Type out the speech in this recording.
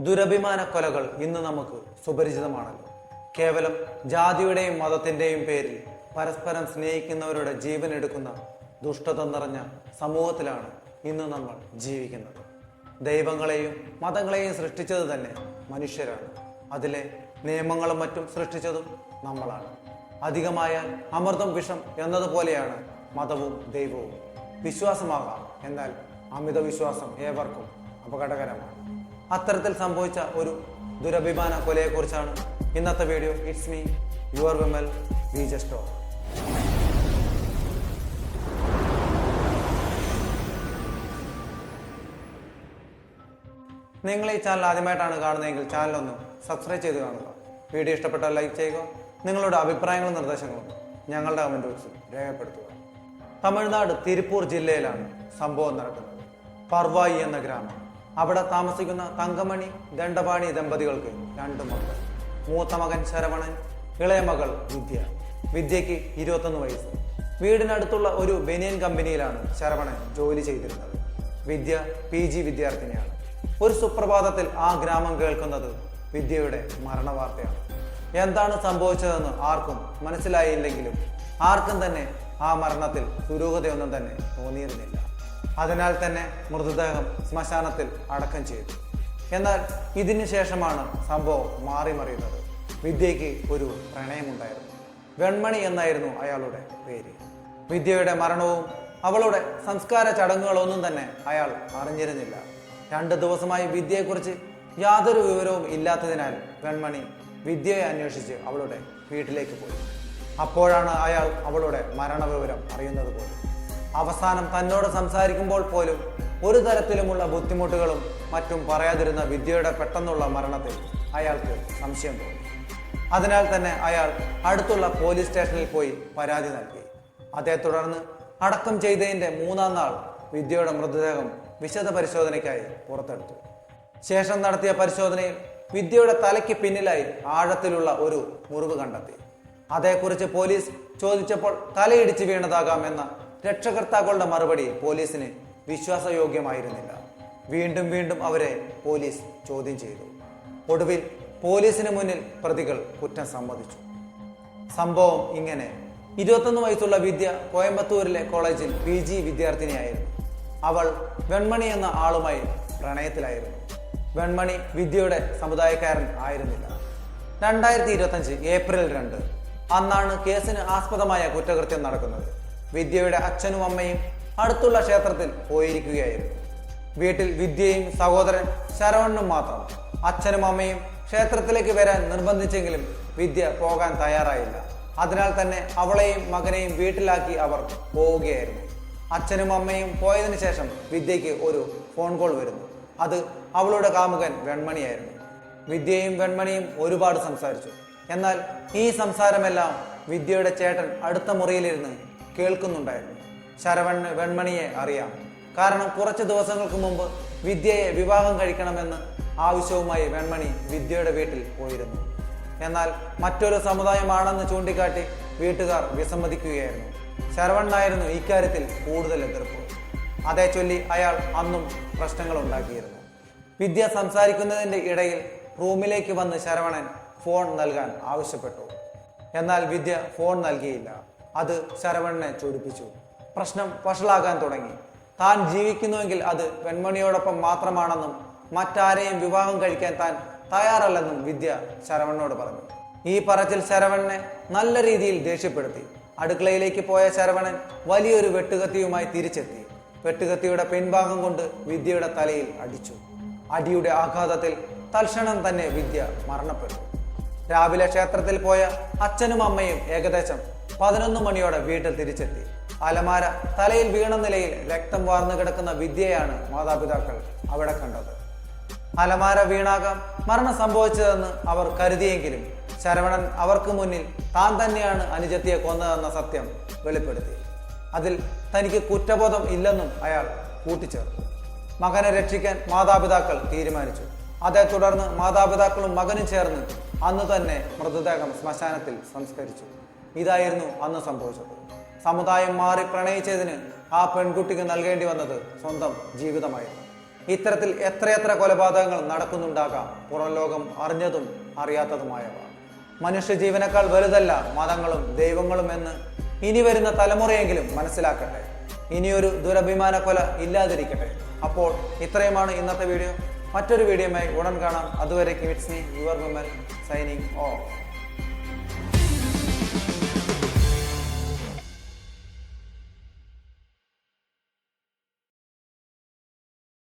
ദുരഭിമാന കൊലകൾ ഇന്ന് നമുക്ക് സുപരിചിതമാണല്ലോ. കേവലം ജാതിയുടെയും മതത്തിന്റെയും പേരിൽ പരസ്പരം സ്നേഹിക്കുന്നവരുടെ ജീവൻ എടുക്കുന്ന ദുഷ്ടത നിറഞ്ഞ സമൂഹത്തിലാണ് ഇന്ന് നമ്മൾ ജീവിക്കുന്നത്. ദൈവങ്ങളെയും മതങ്ങളെയും സൃഷ്ടിച്ചത് തന്നെ മനുഷ്യരാണ്. അതിലെ നിയമങ്ങളും മറ്റും സൃഷ്ടിച്ചതും നമ്മളാണ്. അധികമായ അമൃതം വിഷം എന്നതുപോലെയാണ് മതവും ദൈവവും. വിശ്വാസമാകാം എന്നാൽ അമിത വിശ്വാസം ഏവർക്കും അപകടകരമാണ്. അത്തരത്തിൽ സംഭവിച്ച ഒരു ദുരഭിമാന കൊലയെക്കുറിച്ചാണ് ഇന്നത്തെ video. It's me your Vimal V ജസ്റ്റോ നിങ്ങൾ ഈ ചാനൽ ആദ്യമായിട്ടാണ് കാണുന്നതെങ്കിൽ ചാനലൊന്ന് സബ്സ്ക്രൈബ് ചെയ്ത് കാണുക. വീഡിയോ ഇഷ്ടപ്പെട്ടാൽ ലൈക്ക് ചെയ്യുക. നിങ്ങളുടെ അഭിപ്രായങ്ങളും നിർദ്ദേശങ്ങളും ഞങ്ങളുടെ കമന്റ് ബോക്സിൽ രേഖപ്പെടുത്തുക. തമിഴ്നാട് തിരുപ്പൂർ ജില്ലയിലാണ് സംഭവം നടക്കുന്നത്. പർവായി എന്ന ഗ്രാമം. അവിടെ താമസിക്കുന്ന തങ്കമണി ദണ്ഡപാണി ദമ്പതികൾക്ക് രണ്ട് മക്കൾ മൂത്ത മകൻ ശരവണൻ ഇളയ മകൾ വിദ്യ. വിദ്യയ്ക്ക് ഇരുപത്തൊന്ന് വയസ്സ്. വീടിനടുത്തുള്ള ഒരു ബനിയൻ കമ്പനിയിലാണ് ശരവണൻ ജോലി ചെയ്തിരുന്നത്. വിദ്യ പി ജി വിദ്യാർത്ഥിനിയാണ്. ഒരു സുപ്രഭാതത്തിൽ ആ ഗ്രാമം കേൾക്കുന്നത് വിദ്യയുടെ മരണവാർത്തയാണ്. എന്താണ് സംഭവിച്ചതെന്ന് ആർക്കും മനസ്സിലായില്ലെങ്കിലും ആർക്കും തന്നെ ആ മരണത്തിൽ ദുരൂഹതയൊന്നും തന്നെ തോന്നിയിരുന്നില്ല. അതിനാൽ തന്നെ മൃതദേഹം ശ്മശാനത്തിൽ അടക്കം ചെയ്തു. എന്നാൽ ഇതിനു ശേഷമാണ് സംഭവം മാറി മറിയുന്നത്. വിദ്യയ്ക്ക് ഒരു പ്രണയമുണ്ടായിരുന്നു. വെൺമണി എന്നായിരുന്നു അയാളുടെ പേര്. വിദ്യയുടെ മരണവും അവളുടെ സംസ്കാര ചടങ്ങുകളൊന്നും തന്നെ അയാൾ അറിഞ്ഞിരുന്നില്ല. രണ്ട് ദിവസമായി വിദ്യയെക്കുറിച്ച് യാതൊരു വിവരവും ഇല്ലാത്തതിനാൽ വെൺമണി വിദ്യയെ അന്വേഷിച്ച് അവളുടെ വീട്ടിലേക്ക് പോയി. അപ്പോഴാണ് അയാൾ അവളുടെ മരണവിവരം അറിയുന്നത് പോലും. അവസാനം തന്നോട് സംസാരിക്കുമ്പോൾ പോലും ഒരു തരത്തിലുമുള്ള ബുദ്ധിമുട്ടുകളും മറ്റും പറയാതിരുന്ന വിദ്യയുടെ പെട്ടെന്നുള്ള മരണത്തിൽ അയാൾക്ക് സംശയം തോന്നി. അതിനാൽ തന്നെ അയാൾ അടുത്തുള്ള പോലീസ് സ്റ്റേഷനിൽ പോയി പരാതി നൽകി. അതേ തുടർന്ന് അടക്കം ചെയ്തതിന്റെ മൂന്നാം നാൾ വിദ്യയുടെ മൃതദേഹം വിശദ പരിശോധനയ്ക്കായി പുറത്തെടുത്തു. ശേഷം നടത്തിയ പരിശോധനയിൽ വിദ്യയുടെ തലയ്ക്ക് പിന്നിലായി ആഴത്തിലുള്ള ഒരു മുറിവ് കണ്ടെത്തി. അതേക്കുറിച്ച് പോലീസ് ചോദിച്ചപ്പോൾ തലയിടിച്ച് വീണതാകാം എന്ന രക്ഷകർത്താക്കളുടെ മറുപടി പോലീസിന് വിശ്വാസയോഗ്യമായിരുന്നില്ല. വീണ്ടും വീണ്ടും അവരെ പോലീസ് ചോദ്യം ചെയ്തു. ഒടുവിൽ പോലീസിന് മുന്നിൽ പ്രതികൾ കുറ്റം സമ്മതിച്ചു. സംഭവം ഇങ്ങനെ. ഇരുപത്തൊന്ന് വയസ്സുള്ള വിദ്യ കോയമ്പത്തൂരിലെ കോളേജിൽ പി ജി വിദ്യാർത്ഥിനിയായിരുന്നു. അവൾ വെൺമണി എന്ന ആളുമായി പ്രണയത്തിലായിരുന്നു. വെൺമണി വിദ്യയുടെ സമുദായക്കാരൻ ആയിരുന്നില്ല. രണ്ടായിരത്തി ഇരുപത്തഞ്ച് ഏപ്രിൽ രണ്ട്. അന്നാണ് കേസിന് ആസ്പദമായ കുറ്റകൃത്യം നടക്കുന്നത്. വിദ്യയുടെ അച്ഛനും അമ്മയും അടുത്തുള്ള ക്ഷേത്രത്തിൽ പോയിരിക്കുകയായിരുന്നു. വീട്ടിൽ വിദ്യയും സഹോദരൻ ശരവണ്ണും മാത്രം. അച്ഛനും അമ്മയും ക്ഷേത്രത്തിലേക്ക് വരാൻ നിർബന്ധിച്ചെങ്കിലും വിദ്യ പോകാൻ തയ്യാറായില്ല. അതിനാൽ തന്നെ അവളെയും മകനെയും വീട്ടിലാക്കി അവർ പോവുകയായിരുന്നു. അച്ഛനും അമ്മയും പോയതിനു ശേഷം വിദ്യയ്ക്ക് ഒരു ഫോൺ കോൾ വരുന്നു. അത് അവളുടെ കാമുകൻ വെൺമണിയായിരുന്നു. വിദ്യയും വെൺമണിയും ഒരുപാട് സംസാരിച്ചു. എന്നാൽ ഈ സംസാരമെല്ലാം വിദ്യയുടെ ചേട്ടൻ അടുത്ത മുറിയിലിരുന്ന് കേൾക്കുന്നുണ്ടായിരുന്നു. ശരവണ് വെൺമണിയെ അറിയാം. കാരണം കുറച്ച് ദിവസങ്ങൾക്ക് മുമ്പ് വിദ്യയെ വിവാഹം കഴിക്കണമെന്ന് ആവശ്യവുമായി വെൺമണി വിദ്യയുടെ വീട്ടിൽ പോയിരുന്നു. എന്നാൽ മറ്റൊരു സമുദായമാണെന്ന് ചൂണ്ടിക്കാട്ടി വീട്ടുകാർ വിസമ്മതിക്കുകയായിരുന്നു. ശരവണ്ണായിരുന്നു ഇക്കാര്യത്തിൽ കൂടുതൽ എതിർപ്പ്. അതേ ചൊല്ലി അയാൾ അന്നും പ്രശ്നങ്ങൾ ഉണ്ടാക്കിയിരുന്നു വിദ്യ സംസാരിക്കുന്നതിന്റെ ഇടയിൽ റൂമിലേക്ക് വന്ന് ശരവണൻ ഫോൺ നൽകാൻ ആവശ്യപ്പെട്ടു. എന്നാൽ വിദ്യ ഫോൺ നൽകിയില്ല. അത് ശരവണനെ ചൊടിപ്പിച്ചു പ്രശ്നം വഷളാകാൻ തുടങ്ങി. താൻ ജീവിക്കുന്നുവെങ്കിൽ അത് പെൺമണിയോടൊപ്പം മാത്രമാണെന്നും മറ്റാരെയും വിവാഹം കഴിക്കാൻ താൻ തയ്യാറല്ലെന്നും വിദ്യ ശരവണനോട് പറഞ്ഞു. ഈ പറച്ചിൽ ശരവണനെ നല്ല രീതിയിൽ ദേഷ്യപ്പെടുത്തി. അടുക്കളയിലേക്ക് പോയ ശരവണൻ വലിയൊരു വെട്ടുകത്തിയുമായി തിരിച്ചെത്തി. വെട്ടുകത്തിയുടെ പിൻഭാഗം കൊണ്ട് വിദ്യയുടെ തലയിൽ അടിച്ചു. അടിയുടെ ആഘാതത്തിൽ തൽക്ഷണം തന്നെ വിദ്യ മരണപ്പെട്ടു. രാവിലെ ക്ഷേത്രത്തിൽ പോയ അച്ഛനും അമ്മയും ഏകദേശം പതിനൊന്ന് മണിയോടെ വീട്ടിൽ തിരിച്ചെത്തി. അലമാര തലയിൽ വീണ നിലയിൽ രക്തം വാർന്നു കിടക്കുന്ന വിദ്യയാണ് മാതാപിതാക്കൾ അവിടെ കണ്ടത്. അലമാര വീണാകാം മരണം സംഭവിച്ചതെന്ന് അവർ കരുതിയെങ്കിലും ശരവണൻ അവർക്ക് മുന്നിൽ താൻ തന്നെയാണ് അനുജത്തിയെ കൊന്നതെന്ന സത്യം വെളിപ്പെടുത്തി. അതിൽ തനിക്ക് കുറ്റബോധം ഇല്ലെന്നും അയാൾ കൂട്ടിച്ചേർത്തു. മകനെ രക്ഷിക്കാൻ മാതാപിതാക്കൾ തീരുമാനിച്ചു. അതേ തുടർന്ന് മാതാപിതാക്കളും മകനും ചേർന്ന് അന്ന് തന്നെ മൃതദേഹം ശ്മശാനത്തിൽ സംസ്കരിച്ചു. ഇതായിരുന്നു അന്ന് സംഭവിച്ചത്. സമുദായം മാറി പ്രണയിച്ചതിന് ആ പെൺകുട്ടിക്ക് നൽകേണ്ടി വന്നത് സ്വന്തം ജീവിതമായിരുന്നു. ഇത്തരത്തിൽ എത്രയെത്ര കൊലപാതകങ്ങൾ നടക്കുന്നുണ്ടാകാം പുറം ലോകം അറിഞ്ഞതും അറിയാത്തതുമായവ. മനുഷ്യ ജീവനേക്കാൾ വലുതല്ല മതങ്ങളും ദൈവങ്ങളും എന്ന് ഇനി വരുന്ന തലമുറയെങ്കിലും മനസ്സിലാക്കട്ടെ. ഇനിയൊരു ദുരഭിമാന കൊല ഇല്ലാതിരിക്കട്ടെ. അപ്പോൾ ഇത്രയുമാണ് ഇന്നത്തെ വീഡിയോ. മറ്റൊരു വീഡിയോയുമായി ഉടൻ കാണാം. അതുവരെ it's me your Vimal signing off